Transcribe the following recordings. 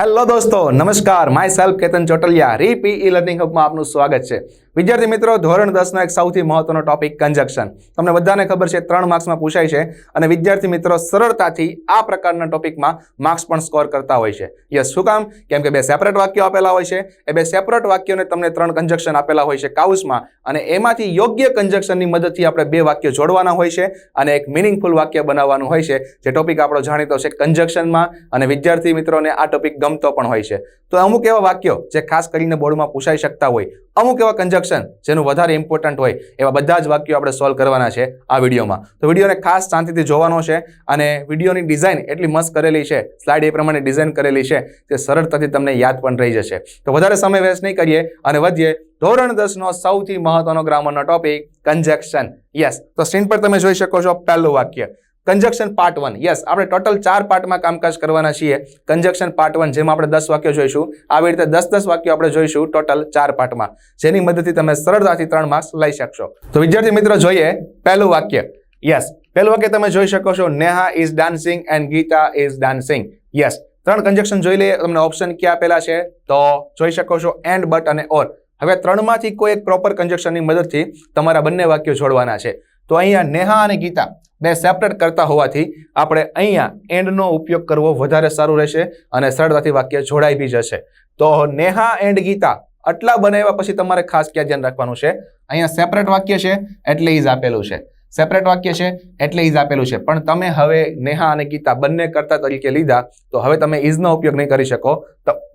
Hello દોસ્તો, નમસ્કાર. My self Ketan Chotaliya રીપી ઈ લર્નિંગ હબમાં આપનું સ્વાગત છે. વિદ્યાર્થી મિત્રો, ધોરણ દસનો એક સૌથી મહત્વનો ટોપિક કન્જક્શન તમને બધાને ખબર છે, ત્રણ માર્ક્સમાં પૂછાય છે અને વિદ્યાર્થી મિત્રો, સરળતાથી આ પ્રકારના ટોપિકમાં માર્ક્સ પણ સ્કોર કરતા હોય છે. યસ શું કામ? કેમ કે બે સેપરેટ વાક્યો આપેલા હોય છે. એ બે સેપરેટ વાક્યોને તમને ત્રણ કન્જક્શન આપેલા હોય છે કાઉસમાં અને એમાંથી યોગ્ય કન્જક્શનની મદદથી આપણે બે વાક્યો જોડવાના હોય છે અને એક મિનિંગફુલ વાક્ય બનાવવાનું હોય છે. જે ટોપિક આપણો જાણીતો છે કન્જક્શનમાં અને વિદ્યાર્થી મિત્રોને આ ટોપિક ગમતો પણ હોય છે. તો અમુક એવા વાક્યો જે ખાસ કરીને બોર્ડમાં પૂછાઈ શકતા હોય, અમુક એવા કન્જક્શન જેનું વધારે ઇમ્પોર્ટન્ટ હોય, એવા બધા જ વાક્યો આપણે સોલ્વ કરવાના છે આ વિડીયોમાં. તો વિડીયોને ખાસ શાંતિથી જોવાનો છે અને વિડીયોની ડિઝાઇન એટલી મસ્ત કરેલી છે સ્લાઇડ એ પ્રમાણે ડિઝાઇન કરેલી છે, તે સરળતાથી તમને યાદ પણ રહી જશે. તો વધારે સમય વેસ્ટ નહીં કરીએ અને વધીએ ધોરણ દસનો સૌથી મહત્વનો ગ્રામરનો ટોપિક કન્જક્શન યસ તો સ્ક્રીન પર તમે જોઈ શકો છો પહેલું વાક્ય. કન્જક્શન પાર્ટ વન યસ આપણે ટોટલ ચાર પાર્ટમાં કામકાજ કરવાના છીએ. કન્જક્શન પાર્ટ વન જેમાં આપણે દસ વાક્યો જોઈશું. આવી રીતે દસ દસ વાક્યો આપણે જોઈશું ટોટલ ચાર પાર્ટમાં જેની મદદથી તમે સરળતાથી ત્રણ માર્ક્સ લઈ શકશો. તો વિદ્યાર્થી મિત્રો, જોઈએ પહેલું વાક્ય. યસ પહેલું વાક્ય તમે જોઈ શકો છો. Neha is dancing and Geeta is dancing yes ત્રણ કન્જક્શન જોઈ લઈએ. તમને ઓપ્શન ક્યાં આપેલા છે? તો જોઈ શકો છો. એન્ડ બટ અને ઓર હવે ત્રણમાંથી કોઈ એક પ્રોપર કન્જક્શનની મદદથી તમારા બંને વાક્યો જોડવાના છે. તો અહીંયા નેહા અને ગીતા. બે સેપરેટ કરતા હોવાથી આપણે અહીંયા એન્ડનો ઉપયોગ કરવો વધારે સારું રહેશે અને સરળતાથી વાક્ય જોડાઈ બી જશે. તો નેહા એન્ડ ગીતા આટલા બનાવ્યા પછી તમારે ખાસ ક્યાં ધ્યાન રાખવાનું છે? અહીંયા સેપરેટ વાક્ય છે, એટલે ઇઝ આપેલું છે. સેપરેટ વાક્ય છે, એટલે ઇઝ આપેલું છે. પણ તમે હવે નેહા અને ગીતા બંને કરતા તરીકે લીધા, તો હવે તમે ઇઝનો ઉપયોગ નહીં કરી શકો.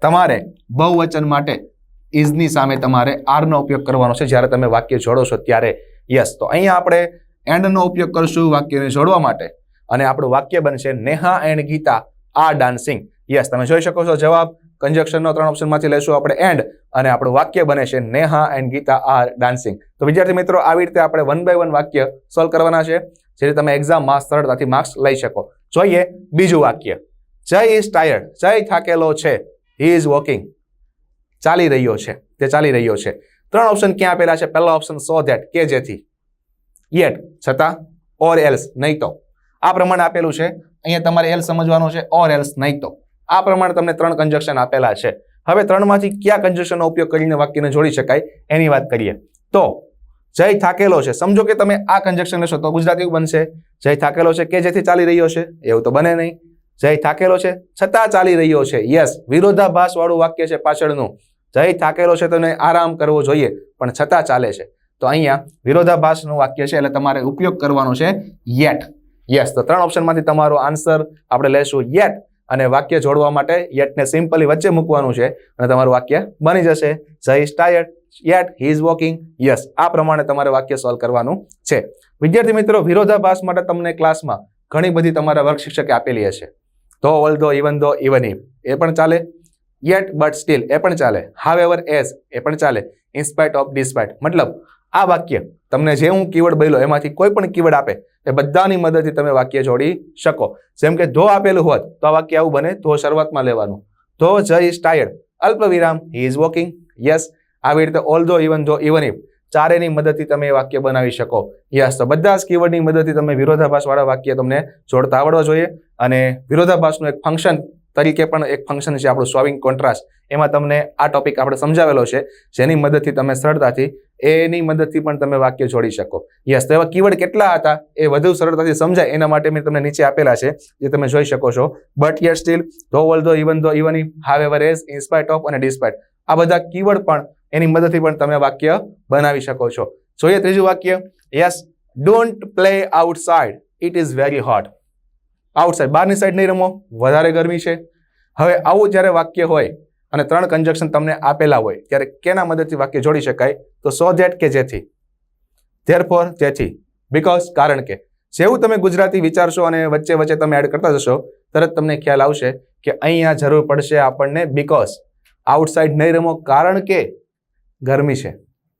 તમારે બહુવચન માટે ઇઝની સામે તમારે આરનો ઉપયોગ કરવાનો છે. જ્યારે તમે વાક્ય જોડો છો ત્યારે. યસ તો અહીંયા આપણે એન્ડનો ઉપયોગ કરશું વાક્યને જોડવા માટે. અને આપણું વાક્ય બનશે નેહા એન્ડ ગીતા, આ ડાન્સિંગ યસ તમે જોઈ શકો છો જવાબ. કન્જક્શનનો ત્રણ ઓપ્શનમાંથી લેશું આપણે એન્ડ અને આપણું વાક્ય બને છે Neha and Geeta are dancing તો વિદ્યાર્થી મિત્રો, આવી રીતે આપણે વન બાય વન વાક્ય સોલ્વ કરવાના છે. જેથી તમે એક્ઝામમાં સરળતાથી માર્ક્સ લઈ શકો. જોઈએ બીજું વાક્ય. જય ઇઝ ટાયર્ડ જય થાકેલો છે. હી ઇઝ વોકિંગ ચાલી રહ્યો છે. તે ચાલી રહ્યો છે. ત્રણ ઓપ્શન ક્યાં આપેલા છે? પહેલો ઓપ્શન સો ધેટ કે જેથી. યેટ છતાં ઓર એલ્સ નહીં તો આ પ્રમાણે આપેલું છે. અહીંયા તમારે એલ સમજવાનું છે ઓર એલ્સ નહીં તો આ પ્રમાણે તમને ત્રણ કન્જક્શન આપેલા છે. હવે ત્રણમાંથી કયા કન્જક્શનનો ઉપયોગ કરીને વાક્યને જોડી શકાય, એની વાત કરીએ. તો, જય થાકેલો છે. સમજો કે તમે આ કન્જક્શન લેશો તો ગુજરાતી બનશે. જય થાકેલો છે કે જેથી ચાલી રહ્યો છે? એવું તો બને નહીં. જય થાકેલો છે, છતાં ચાલી રહ્યો છે. યસ વિરોધાભાસ વાળું વાક્ય છે પાછળનું. જય થાકેલો છે તો આરામ કરવો જોઈએ, પણ છતાં ચાલે છે. તો અહીંયા વિરોધાભાસનું વાક્ય છે એટલે તમારે ઉપયોગ કરવાનો છે યેટ. યસ તો ત્રણ ઓપ્શનમાંથી તમારો આન્સર આપણે લેશું યેટ અને વાક્ય જોડવા માટે યેટને સિમ્પલી વચ્ચે મૂકવાનું છે અને તમારું વાક્ય બની જશે. Jay is yet, he is walking. Yes આ પ્રમાણે તમારે વાક્ય સોલ્વ કરવાનું છે. વિદ્યાર્થી મિત્રો, વિરોધાભાસ માટે તમને ક્લાસમાં ઘણી બધી તમારા વર્ગ શિક્ષકે આપેલી હશે. ધો ઓલ ધો ઇવન ધો ઇવન ઇફ એ પણ ચાલે. યેટ, બટ સ્ટીલ, એ પણ ચાલે. હાવ એવર એઝ એ પણ ચાલે. ઇન્સ્પાઇટ ઓફ ડિસ્પાઇટ મતલબ આ વાક્ય તમને જે હું કીવર્ડ બોલ્યો, એમાંથી કોઈ પણ કીવર્ડ આપે, એ બધાની મદદથી તમે વાક્ય જોડી શકો. જેમ કે ધો આપેલું હોત, તો આ વાક્ય આવું બને, ધો શરૂઆતમાં લેવાનું. ધો જય ઇઝ ટાયર્ડ. અલ્પ વિરામ હી ઇઝ વોકિંગ યસ આવી રીતે ઓલ ધો ઇવન ધો ઇવન ઇફ ચારેની મદદથી તમે એ વાક્ય બનાવી શકો. યસ તો બધા જ કીવર્ડની મદદથી તમે વિરોધાભાસવાળા વાક્ય તમને જોડતા આવડવા જોઈએ. અને વિરોધાભાસનું એક ફંક્શન તરીકે પણ એક ફંક્શન છે આપણું સોવિંગ કોન્ટ્રાસ્ટ એમાં તમને આ ટોપિક આપણે સમજાવેલો છે. જેની મદદથી તમે સરળતાથી એની મદદથી પણ તમે વાક્ય જોડી શકો. યસ તો એવા કીવર્ડ કેટલા હતા એ વધુ સરળતાથી સમજાય. એના માટે મેં તમને નીચે આપેલા છે, જે તમે જોઈ શકો છો. બટ યર સ્ટીલ ધો although even though even however as in spite of અને ડિસ્પાઇટ આ બધા કીવર્ડ પણ એની મદદથી પણ તમે વાક્ય બનાવી શકો છો. જોઈએ ત્રીજું વાક્ય. Yes don't play outside it is very hot outside બહારની સાઈડ નહીં રમો. વધારે ગરમી છે. હવે આવું જ્યારે વાક્ય હોય અને ત્રણ કન્જક્શન તમને આપેલા હોય, ત્યારે કેના મદદથી વાક્ય જોડી શકાય? તો સો ધેટ કે જેથી. ધેર ફોર જેથી. બિકોઝ કારણ કે. જેવું તમે ગુજરાતી વિચારશો અને વચ્ચે વચ્ચે તમે એડ કરતા જશો, તરત તમને ખ્યાલ આવશે કે અહીંયા જરૂર પડશે આપણને બીકોઝ આઉટસાઇડ નહીં રમો, કારણ કે ગરમી છે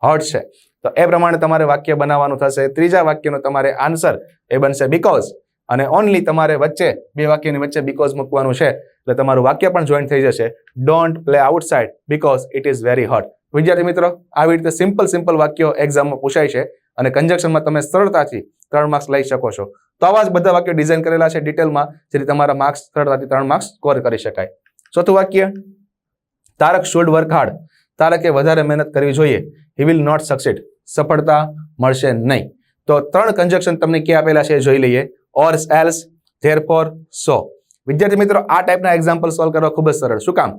હોટ છે. તો એ પ્રમાણે તમારે વાક્ય બનાવવાનું થશે. ત્રીજા વાક્યનો તમારે આન્સર એ બનશે બીકોઝ અને ઓનલી તમારે વચ્ચે બે વાક્યની વચ્ચે બીકોઝ મૂકવાનું છે, એટલે તમારું વાક્ય પણ જોઈન થઈ જશે. Don't play outside because it is very hot વિદ્યાર્થી મિત્રો, આવી રીતે સિમ્પલ સિમ્પલ વાક્યો એક્ઝામમાં પૂછાય છે અને કન્જક્શનમાં તમે સરળતાથી ત્રણ માર્ક્સ લઈ શકો છો. તો આવા જ બધા વાક્યો ડિઝાઇન કરેલા છે ડિટેલમાં જેથી તમારા માર્ક્સ સરળતાથી ત્રણ માર્ક્સ સ્કોર કરી શકાય. ચોથું વાક્ય, તારક શુડ વર્ક હાર્ડ તારકે વધારે મહેનત કરવી જોઈએ. હી વિલ નોટ સક્સીડ સફળતા મળશે નહીં. તો ત્રણ કન્જક્શન તમને ક્યાં આપેલા છે જોઈ લઈએ. Or else therefore so વિદ્યાર્થી મિત્રો, આ ટાઈપના એક્ઝામ્પલ સોલ્વ કરવા ખૂબ જ સરળ. શું કામ?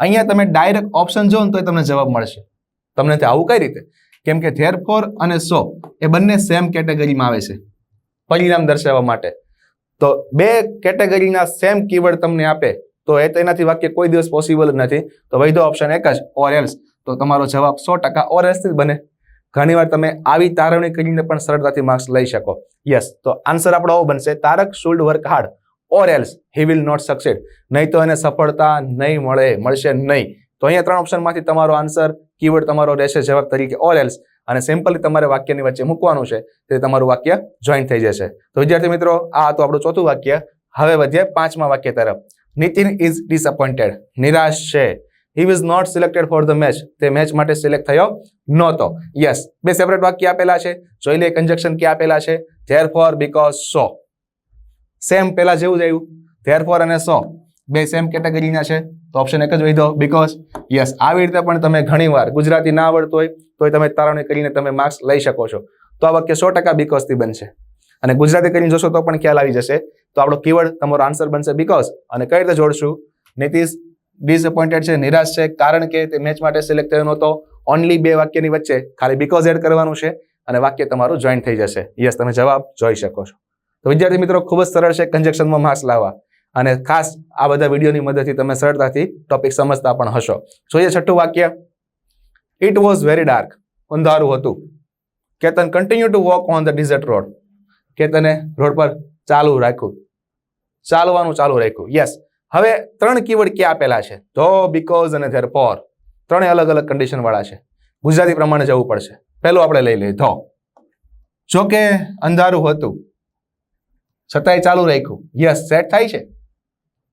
અહીંયા તમે ડાયરેક્ટ ઓપ્શન જો તો તમને જવાબ મળશે. તમને તે આવું કઈ રીતે? કેમ કે ધેર ફોર અને સો એ બંને સેમ કેટેગરીમાં આવે છે. પરિણામ દર્શાવવા માટે. તો બે કેટેગરીના સેમ કીવર્ડ તમને આપે, તો એ તેનાથી વાક્ય કોઈ દિવસ પોસિબલ નથી. તો વૈધો ઓપ્શન એક જ ઓર એલ્સ તો તમારો જવાબ સો ટકા ઓર એલ્સથી જ બને. ઘણીવાર તમે આવી તારવણી કરીને પણ સરળતાથી માર્ક્સ લઈ શકો. યસ તો આન્સર આપણો આવો બનશે. Tarak should work hard or else he will not succeed નહીં તો એને સફળતા નહીં મળે, મળશે નહીં. તો અહીંયા ત્રણ ઓપ્શનમાંથી તમારો આન્સર કીવર્ડ તમારો રહેશે જવાબ તરીકે ઓર એલ્સ અને સિમ્પલી તમારે વાક્યની વચ્ચે મૂકવાનું છે, તે તમારું વાક્ય જોઈન થઈ જશે. તો વિદ્યાર્થી મિત્રો, આ હતું આપણું ચોથું વાક્ય. હવે વધીએ પાંચમા વાક્ય તરફ. નીતિન ઇઝ ડિસઅપોઇન્ટેડ નિરાશ છે. He was not selected for the match તે મેચ માટે સિલેક્ટ થયો નહોતો. યસ બે સેપરેટ વાક્ય આપેલા છે. જોઈ લે કન્જક્શન ક્યાં આપેલા છે? Therefore because so same પેલા જેવું જ આવ્યું. ધેર ફોર અને સો બે સેમ કેટેગરીના છે. તો ઓપ્શન એક જ વધ્યો બીકોઝ યસ આવી રીતે પણ તમે ઘણીવાર ગુજરાતી ના આવડતું હોય, તોય તમે તારવણી કરીને તમે માર્ક્સ લઈ શકો છો. તો આ વાક્ય સો ટકા બીકોઝથી બનશે. અને ગુજરાતી કરીને જોશો તો પણ ખ્યાલ આવી જશે. તો આપણો કીવર્ડ તમારો આન્સર બનશે બીકોઝ અને કઈ રીતે જોડશું? નીતિશ ડિસઅપોઇન્ટેડ છે, નિરાશ છે, કારણ કે તે મેચ માટે સિલેક્ટ થયો નહોતો. ઓનલી બે વાક્યની વચ્ચે ખાલી બીકોઝ એડ કરવાનું છે અને વાક્ય તમારું જોઈન્ટ થઈ જશે. યસ તમે જવાબ જોઈ શકો છો. તો વિદ્યાર્થી મિત્રો, ખૂબ જ સરળ છે કન્જેક્શનમાં માર્ક્સ લાવવા. અને ખાસ આ બધા વિડીયોની મદદથી તમે સરળતાથી ટોપિક સમજતા પણ હશો. જોઈએ છઠ્ઠું વાક્ય. ઇટ વોઝ વેરી ડાર્ક અંધારું હતું. Ketan continue to walk on the desert road કેતને road પર ચાલુ રાખ્યું. ચાલવાનું ચાલુ રાખ્યું. યસ હવે ત્રણ કીવર્ડ ક્યાં આપેલા છે? ધો બીકોઝ અને ધેર ફોર ત્રણેય અલગ અલગ કન્ડિશનવાળા છે. ગુજરાતી પ્રમાણે જવું પડશે. પહેલું આપણે લઈ લઈએ. ધો જો. કે અંધારું હતું. છતાંય ચાલુ રાખ્યું. યસ સેટ થાય છે.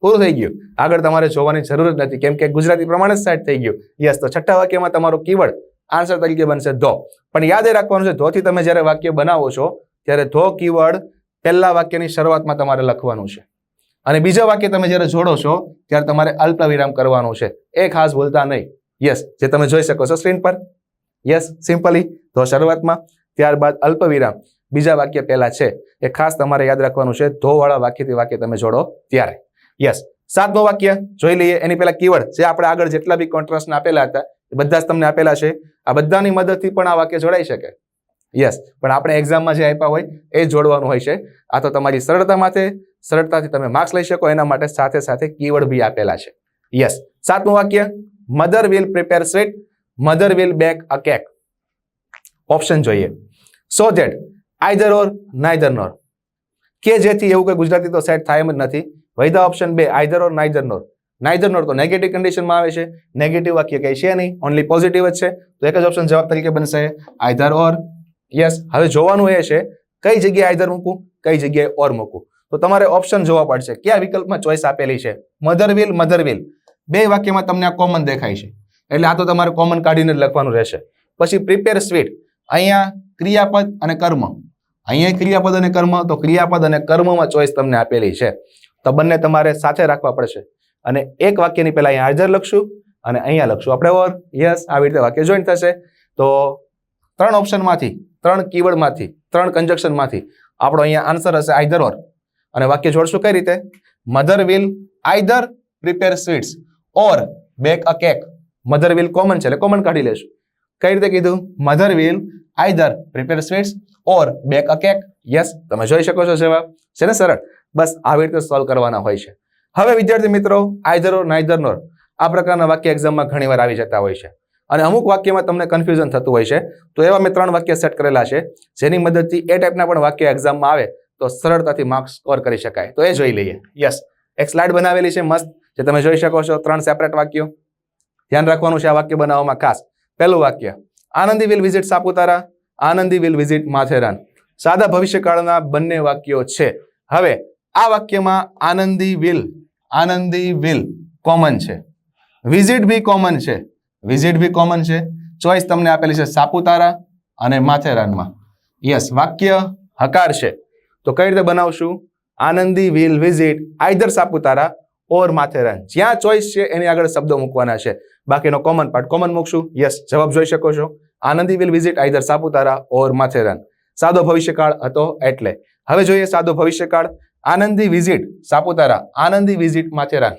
પૂરું થઈ ગયું. આગળ તમારે જોવાની જરૂર જ નથી. કેમ કે ગુજરાતી પ્રમાણે જ સેટ થઈ ગયું. યસ તો છઠ્ઠા વાક્યમાં તમારો કીવર્ડ આન્સર તરીકે બનશે ધો. પણ યાદ એ રાખવાનું છે, ધોથી તમે જ્યારે વાક્ય બનાવો છો, ત્યારે ધો કીવર્ડ પહેલા વાક્યની શરૂઆતમાં તમારે લખવાનું છે. અને બીજા વાક્ય તમે જ્યારે જોડો છો, ત્યારે તમારે અલ્પ વિરામ કરવાનું છે. એ ખાસ ભૂલતા નહીં. યસ જે તમે જોઈ શકો છો સ્ક્રીન પર. યસ સિમ્પલી તો શરૂઆતમાં, ત્યારબાદ અલ્પ વિરામ બીજા વાક્ય પહેલા છે. એ ખાસ તમારે યાદ રાખવાનું છે, ધોવાળા વાક્યથી વાક્ય તમે જોડો ત્યારે. યસ સાતમું વાક્ય, જોઈ લઈએ એની પહેલા કીવર્ડ જે આપણે આગળ જેટલા બી કોન્ટ્રાસ્ટ આપેલા હતા, એ બધા જ તમને આપેલા છે. આ બધાની મદદથી પણ આ વાક્ય જોડાઈ શકે. યસ પણ આપણે એક્ઝામમાં જે આપ્યા હોય, એ જોડવાનું હોય છે. આ તો તમારી સરળતા માટે સરળતાથી તમે માર્ક્સ લઈ શકો. એના માટે સાથે સાથે કીવર્ડ બી આપેલા છે. યસ સાતમું વાક્ય mother will prepare sweet mother will bake a cake option જોઈએ. So that either or neither nor કે જેથી એવું કંઈ ગુજરાતી તો સેટ થાય એમ જ નથી. વૈધા ઓપ્શન બે either or neither nor neither nor તો નેગેટિવ કન્ડિશનમાં આવે છે. નેગેટિવ વાક્ય કઈ છે નહીં. ઓનલી પોઝિટિવ જ છે. તો એક જ ઓપ્શન જવાબ તરીકે બનશે આઈધર ઓર યસ હવે જોવાનું એ છે, કઈ જગ્યાએ આઈધર મૂકું કઈ જગ્યાએ ઓર મૂકું તો તમારે ઓપ્શન જોવા પડશે. કયા વિકલ્પમાં ચોઈસ આપેલી છે? મધર મધરવિલ મધર વિલ બે વાક્યમાં તમને આ કોમન દેખાય છે. એટલે આ તો તમારે કોમન કાઢીને લખવાનું રહેશે. પછી પ્રિપેર સ્વીટ અહીંયા ક્રિયાપદ અને કર્મ. અહીંયા ક્રિયાપદ અને કર્મ, તો ક્રિયાપદ અને કર્મમાં ચોઈસ તમને આપેલી છે. તો બંને તમારે સાથે રાખવા પડશે. અને એક વાક્યની પહેલાં અહીંયા હાજર લખશું અને અહીંયા લખશું. આપણે ઓર, યસ, આવી રીતે વાક્ય જોઈન થશે. તો ત્રણ ઓપ્શનમાંથી ત્રણ કીવર્ડમાંથી ત્રણ કન્જક્શનમાંથી આપણો અહીંયા આન્સર હશે આઈધર ઓર અને વાક્ય જોડશું કઈ રીતે? Mother will either prepare sweets or bake a cake mother will common છે, એટલે કોમન કાઢી લેશું. કઈ રીતે કીધું? Mother will either prepare sweets or bake a cake yes તમે જોઈ શકો છો જવાબ. છે ને સરળ? બસ આવી રીતે સોલ્વ કરવાના હોય છે. હવે વિદ્યાર્થી મિત્રો આઈધર ઓર નાઈધર નોર આ પ્રકારના વાક્ય એક્ઝામમાં ઘણીવાર આવી જતા હોય છે. અને અમુક વાક્યમાં તમને કન્ફ્યુઝન થતું હોય છે. તો એવા મેં ત્રણ વાક્ય સેટ કરેલા છે. જેની મદદથી એ ટાઈપના પણ વાક્ય એક્ઝામમાં આવે. તો સરળતાથી માર્ક્સ સ્કોર કરી શકાય. તો એ જોઈ લઈએ. યસ એક સ્લાઇડ બનાવેલી છે, મસ્ત, જે તમે જોઈ શકો છો. ત્રણ સેપરેટ વાક્યો. ધ્યાન રાખવાનું છે આ વાક્ય બનાવવામાં ખાસ. પહેલું વાક્ય, Anandi will visit Saputara, Anandi will visit Matheran. સાદા ભવિષ્યકાળના બંને વાક્યો છે. હવે, આ વાક્યમાં Anandi will Anandi will common છે. વિઝિટ બી કોમન છે. વિઝિટ બી કોમન છે. ચોઈસ તમને આપેલી છે સાપુતારા અને માથેરાનમાં. યસ વાક્ય હકાર છે. તો કઈ રીતે બનાવશું? Anandi will visit either Saputara, or Matheran જ્યાં ચોઈસ છે, એની આગળ શબ્દો મૂકવાના છે. બાકીનો કોમન પાર્ટ કોમન મૂકશું? યસ જવાબ જોઈ શકો છો. Anandi will visit either Saputara, or Matheran સાદો ભવિષ્યકાળ હતો એટલે. હવે જોઈએ સાદો ભવિષ્યકાળ. Anandi visit Saputara, Anandi visit Matheran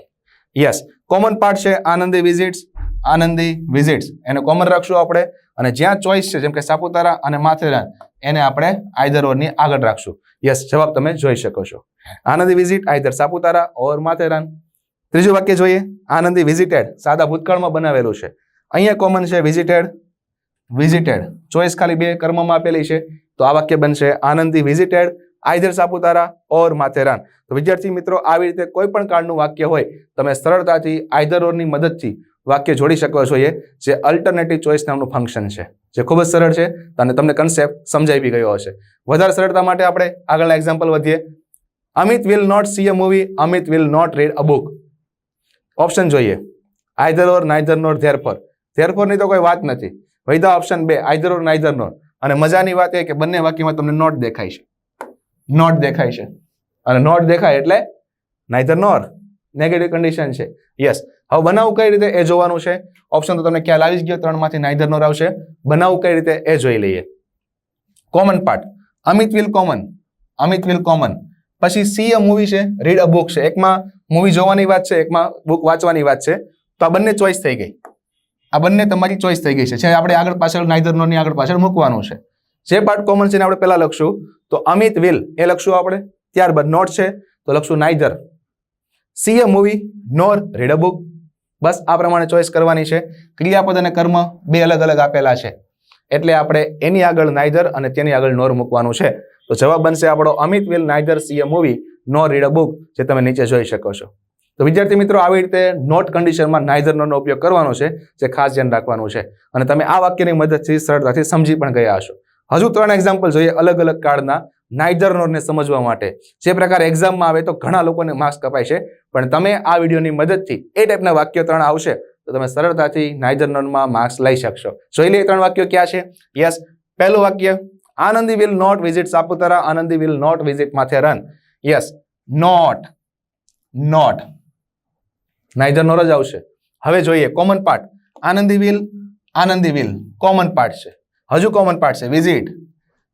yes common part છે આનંદી વિઝિટ્સ આનંદી વિઝિટ્સ એને કોમન રાખશું આપણે. અને જ્યાં ચોઈસ છે, જેમ કે સાપુતારા અને માથેરાન એને આપણે આઈધર ઓરની આગળ રાખશું. યસ જવાબ તમે જોઈ શકો છો. Anandi visit either Saputara or Matheran. ત્રીજું વાક્ય જોઈએ. આનંદી વિઝિટેડ સાદા ભૂતકાળમાં બનાવેલું છે. અહીંયા કોમન છે વિઝિટેડ વિઝિટેડ ચોઈસ ખાલી બે કર્મમાં આપેલી છે. તો આ વાક્ય બનશે Anandi visited either Saputara or Matheran. તો વિદ્યાર્થી મિત્રો, આવી રીતે કોઈ પણ કાળનું વાક્ય હોય, તમે સરળતાથી આઈધર ઓરની મદદથી વાક્ય જોડી શકો છો એ, જે અલ્ટરનેટિવ ચોઈસ નામનું ફંક્શન છે. જે ખૂબ જ સરળ છે અને તમને કન્સેપ્ટ સમજાઈ બી ગયો હશે. વધારે સરળતા માટે આપણે આગળના એક્ઝામ્પલ વધીએ. Amit will not see a movie Amit will not read a book option જોઈએ. Either or neither nor therefore ધેરફોરની તો કોઈ વાત નથી. વૈધા ઓપ્શન બે આઈધર ઓર નાઈધર નોર અને મજાની વાત એ કે બંને વાક્યમાં તમને નોટ દેખાય છે. નોટ દેખાય છે. અને નોટ દેખાય એટલે નાઈધર નોર નેગેટિવ કન્ડિશન છે. યસ હવે બનાવવું કઈ રીતે એ જોવાનું છે? ઓપ્શન તો તમને ખ્યાલ આવી જ ગયો, ત્રણમાંથી નાઇધર નો આવશે બનાવવું કઈ રીતે એ જોઈ લઈએ. Common part Amit will common Amit will common પછી સી અ મૂવી છે રીડ અ બુક છે. એકમાં મૂવી જોવાની વાત છે, એકમાં બુક વાંચવાની વાત છે. તો આ બંને ચોઈસ થઈ ગઈ. આ બંને તમારી ચોઈસ થઈ ગઈ છે. જે આપણે આગળ પાછળ નાઈધર નોરની આગળ પાછળ મૂકવાનું છે. જે પાર્ટ કોમન છે ને આપણે પહેલાં લખશું. તો અમિત વિલ એ લખશું આપણે. ત્યારબાદ નોટ છે, તો લખશું neither. See a movie nor read a book બસ આ પ્રમાણે ચોઈસ કરવાની છે. ક્રિયાપદ અને કર્મ બે અલગ અલગ આપેલા છે. એટલે આપણે એની આગળ નાઇધર અને તેની આગળ નોર મૂકવાનું છે. તો જવાબ બનશે આપણો Amit will neither see a movie, nor read a book, જે તમે નીચે જોઈ શકો છો. તો વિદ્યાર્થી મિત્રો, આવી રીતે નોટ કન્ડિશનમાં નાઈધર નોનો ઉપયોગ કરવાનો છે, જે ખાસ ધ્યાન રાખવાનું છે. અને તમે આ વાક્યની મદદથી સરળતાથી સમજી પણ ગયા હશો. હજુ ત્રણ એક્ઝામ્પલ જોઈએ અલગ અલગ કાળના. નાઈધર નોરને સમજવા માટે. જે પ્રકાર એક્ઝામમાં આવે તો ઘણા લોકોને માર્ક્સ કપાય છે. પણ તમે આ વિડીયોની મદદથી એ ટાઈપના વાક્યો ત્રણ આવશે, તો તમે સરળતાથી નાઈધર નોનમાં માર્ક્સ લઈ શકશો. જોઈ લઈએ ત્રણ વાક્યો ક્યાં છે? યસ પહેલું વાક્ય, Anandi will not visit Saputara, Anandi will not visit Matheran. Yes not not neither nor nor જ આવશે. હવે જોઈએ common part Anandi will Anandi will common part છે. હજુ કોમન પાર્ટ છે. વિઝિટ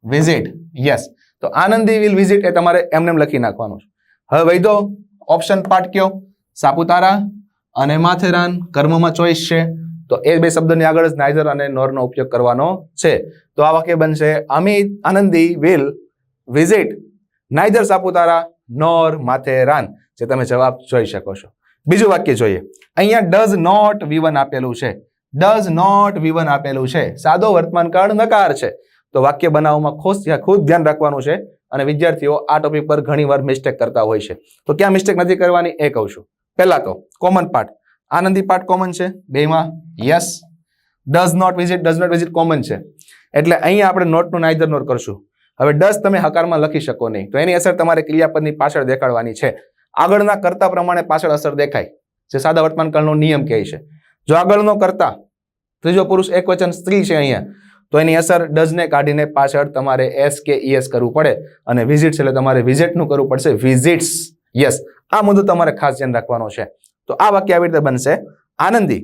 વિઝિટ યસ તો આનંદી વિલ વિઝિટ એ તમારે એમને લખી નાખવાનું છે. હવે વૈદો ઓપ્શન પાર્ટ કયો? સાપુતારા અને માથેરાન, કર્મમાં ચોઈસ છે. તો એ બે શબ્દની આગળ જ નાઈધર અને નોરનો ઉપયોગ કરવાનો છે. તો આ વાક્ય બનશે, Amit Anandi will visit neither, Saputara, nor, Matheran. જે તમે જવાબ જોઈ શકો છો. બીજું વાક્ય જોઈએ. અહીંયા ડઝ નોટ વિવન આપેલું છે. ડઝ નોટ વિવન આપેલું છે. સાદો વર્તમાન કાળ નકાર છે. તો વાક્ય બનાવવામાં ખુશ ખૂબ ધ્યાન રાખવાનું છે અને વિદ્યાર્થીઓ આ ટોપિક પર ઘણીવાર મિસ્ટેક કરતા હોય છે. તો ક્યાં મિસ્ટેક નથી કરવાની? એ કહું છું. પહેલા તો common part Anandi part common છે? બેમાં? Yes does not visit does not visit common છે. એટલે અહીંયા આપણે નોટનું નાઇધર નોટ કરશું. હવે ડઝ તમે હકારમાં લખી શકો નહીં. તો એની અસર તમારે ક્રિયાપદની પાછળ દેખાડવાની છે. આગળના કરતા પ્રમાણે પાછળ અસર દેખાય. જે સાદા વર્તમાન કાળનો નિયમ કહે છે. જો આગળનો કરતા ત્રીજો પુરુષ એક વચન સ્ત્રી છે અહીંયા. તો એની અસર ડઝને કાઢીને પાછળ તમારે એસ કે ઈએસ કરવું પડે અને વિઝિટ્સ એટલે તમારે વિઝિટનું કરવું પડશે. વિઝિટ્સ યસ આ મુદ્દો તમારે ખાસ ધ્યાન રાખવાનો છે. તો આ વાક્ય આવી રીતે બનશે. Anandi.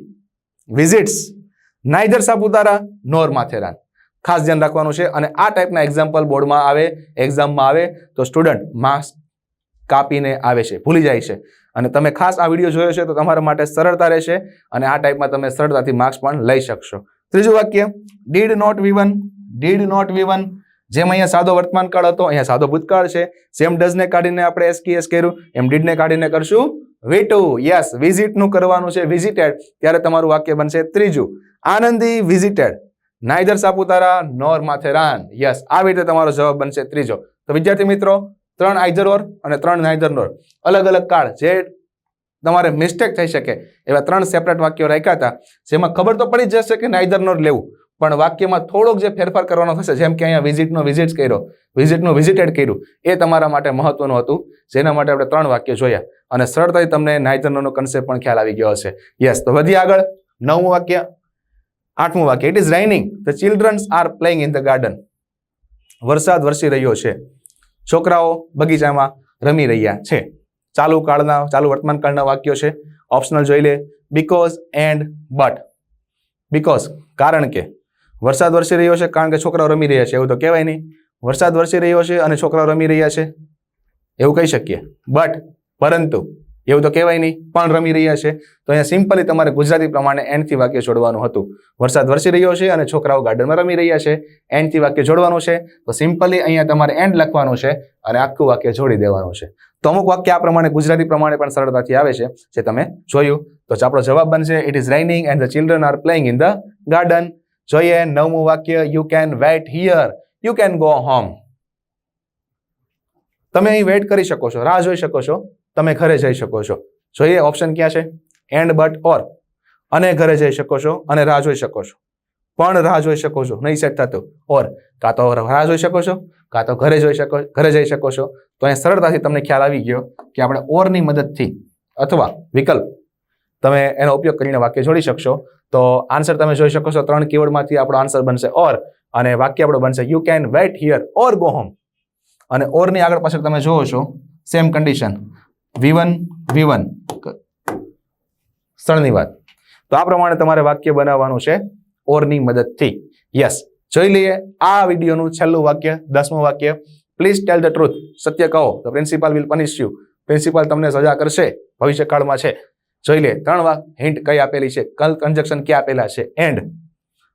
Visits neither Saputara, nor Matheran. ખાસ ધ્યાન રાખવાનું છે અને આ ટાઈપના એક્ઝામ્પલ બોર્ડમાં આવે એક્ઝામમાં આવે તો સ્ટુડન્ટ માર્ક્સ કાપીને આવે છે, ભૂલી જાય છે. અને તમે ખાસ આ વીડિયો જોયો છે તો તમારા માટે સરળતા રહેશે અને આ ટાઈપમાં તમે સરળતાથી માર્ક્સ પણ લઈ શકશો. ત્રીજું વાક્ય ડીડ નોટ વિવન ડીડ નોટ વિવન જેમ અહીંયા સાદો વર્તમાન કાળ હતો, અહીંયા સાદો ભૂતકાળ છે. સેમ ડઝને કાઢીને આપણે એસકેએસ કર્યું. એમ ડીડને કાઢીને કરશું વી ટુ યસ વિઝિટનું કરવાનું છે વિઝિટેડ ત્યારે તમારું વાક્ય બનશે ત્રીજું, Anandi visited neither Saputara, nor Matheran. Yes આવી રીતે તમારો જવાબ બનશે ત્રીજો. તો વિદ્યાર્થી મિત્રો, ત્રણ આઈધર ઓર અને ત્રણ નાઈધર નોર. અલગ અલગ કાળ. જે તમારે મિસ્ટેક થઈ શકે. એવા ત્રણ સેપરેટ વાક્યો રાખ્યા હતા, જેમાં ખબર તો પડી જશે કે નાઇધર નોર લેવું. પણ વાક્યમાં થોડોક જે ફેરફાર કરવાનો થશે, જેમ કે અહીંયા વિઝિટનો વિઝિટ કર્યો વિઝિટનું વિઝિટેડ કર્યું, એ તમારા માટે મહત્વનું હતું. જેના માટે આપણે ત્રણ વાક્ય જોયા. અને સરળતાથી તમને નાઇધરનોનો કન્સેપ્ટ પણ ખ્યાલ આવી ગયો હશે. યસ તો વધી આગળ. નવમું વાક્ય. આઠમું વાક્ય. It is raining the childrens are playing in the garden વરસાદ વરસી રહ્યો છે. છોકરાઓ બગીચામાં રમી રહ્યા છે. ચાલુ કાળના, ચાલુ વર્તમાન કાળના વાક્યો છે. ઓપ્શનલ જોઈ લે. બીકોઝ એન્ડ બટ બીકોઝ કારણ કે. વરસાદ વરસી રહ્યો છે કારણ કે છોકરાઓ રમી રહ્યા છે. એવું તો કહેવાય નહીં. વરસાદ વરસી રહ્યો છે અને છોકરાઓ રમી રહ્યા છે. એવું કહી શકીએ. બટ પરંતુ એવું તો કહેવાય નહીં, પણ રમી રહ્યા છે. તો અહીંયા સિમ્પલી તમારે ગુજરાતી પ્રમાણે એન્ડથી વાક્ય જોડવાનું હતું. વરસાદ વરસી રહ્યો છે અને છોકરાઓ ગાર્ડનમાં રમી રહ્યા છે. એન્ડથી વાક્ય જોડવાનું છે. તો સિમ્પલી અહીંયા તમારે એન્ડ લખવાનું છે અને આખું વાક્ય જોડી દેવાનું છે. તો અમુક વાક્ય આ પ્રમાણે, ગુજરાતી પ્રમાણે પણ સરળતાથી આવે છે, જે તમે જોયું. તો આપણો જવાબ બનશે it is raining and the children are playing in the garden જોઈએ, નવમું વાક્ય you can wait here you can go home તમે અહીં વેટ કરી શકો છો, રાહ જોઈ શકો છો. તમે ઘરે જઈ શકો છો. જોઈએ ઓપ્શન ક્યાં છે? એન્ડ બટ ઓર અને ઘરે જઈ શકો છો અને રાહ જોઈ શકો છો. પણ રાહ જોઈ શકો છો. નહીં સેટ થતું. ઓર કાં તો રાહ જોઈ શકો છો, કાં તો ઘરે જોઈ શકો, ઘરે જઈ શકો છો. તો અહીંયા સરળતાથી તમને ખ્યાલ આવી ગયો કે આપણે ઓરની મદદથી અથવા વિકલ્પ તમે એનો ઉપયોગ કરીને વાક્ય જોડી શકશો. તો આન્સર તમે જોઈ શકો છો. ત્રણ કીવર્ડમાંથી આપણો આન્સર બનશે ઓર અને વાક્ય આપણો બનશે you can wait here or go home અને ઓરની આગળ પાછળ તમે જોવો છો સેમ કન્ડિશન વી વન વી સ્થળની વાત. તો આ પ્રમાણે તમારે વાક્ય બનાવવાનું છે ઓરની મદદથી. યસ જોઈ લઈએ આ વિડીયોનું છેલ્લું વાક્ય, દસમું વાક્ય. પ્લીઝ ટેલ ધ ટ્રુથ સત્ય કહો. The principal will punish you principal તમને સજા કરશે. ભવિષ્યકાળમાં છે. જોઈ લે ત્રણ વાર હિન્ટ કઈ આપેલી છે? કલ કન્જક્શન ક્યાં આપેલા છે? એન્ડ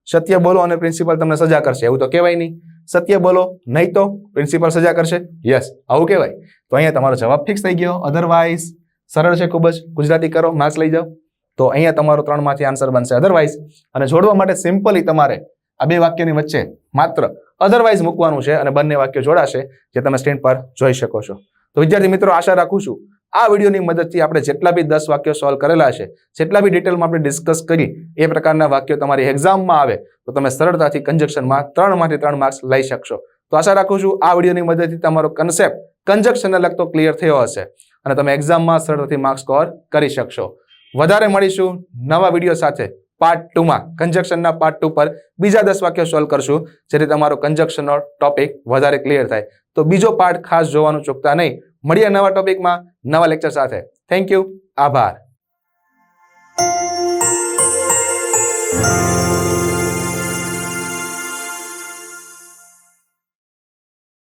સત્ય બોલો અને પ્રિન્સિપાલ તમને સજા કરશે. એવું તો કહેવાય નહીં. સત્ય બોલો, નહીં તો પ્રિન્સિપાલ સજા કરશે. યસ આવું કહેવાય. તો અહીંયા તમારો જવાબ ફિક્સ થઈ ગયો. અધરવાઇઝ સરળ છે ખૂબ જ. ગુજરાતી કરો માર્ક્સ લઈ જાઓ. તો અહીંયા તમારો ત્રણમાંથી આન્સર બનશે. અધરવાઇઝ અને જોડવા માટે સિમ્પલી તમારે આ બે વાક્યની વચ્ચે માત્ર અધરવાઇઝ મૂકવાનું છે અને બંને વાક્યો જોડાશે જે તમે સ્ક્રીન પર જોઈ શકો છો. તો વિદ્યાર્થી મિત્રો, આશા રાખું છું આ વિડીયોની મદદથી આપણે જેટલા બી દસ વાક્યો સોલ્વ કરેલા છે, જેટલા બી ડિટેલમાં આપણે ડિસ્કસ કરી, એ પ્રકારના વાક્યો તમારી એક્ઝામમાં આવે, તો તમે સરળતાથી કન્જક્શનમાં ત્રણમાંથી ત્રણ માર્ક્સ લઈ શકશો. તો આશા રાખું છું આ વિડીયોની મદદથી તમારો કન્સેપ્ટ કન્જક્શનને લગતો ક્લિયર થયો હશે અને તમે એક્ઝામમાં સરળતાથી માર્ક્સ સ્કોર કરી શકશો. વધારે મળીશું નવા વીડિયો સાથે પાર્ટ ટુમાં કન્જક્શનના પાર્ટ ટુ પર બીજા દસ વાક્યો સોલ્વ કરશું, જેથી તમારો કન્જક્શનનો ટોપિક વધારે ક્લિયર થાય. તો બીજો પાર્ટ ખાસ જોવાનું ચૂકતા નહીં. મળીએ નવા ટોપિકમાં નવા લેક્ચર સાથે. થેન્ક યુ આભાર.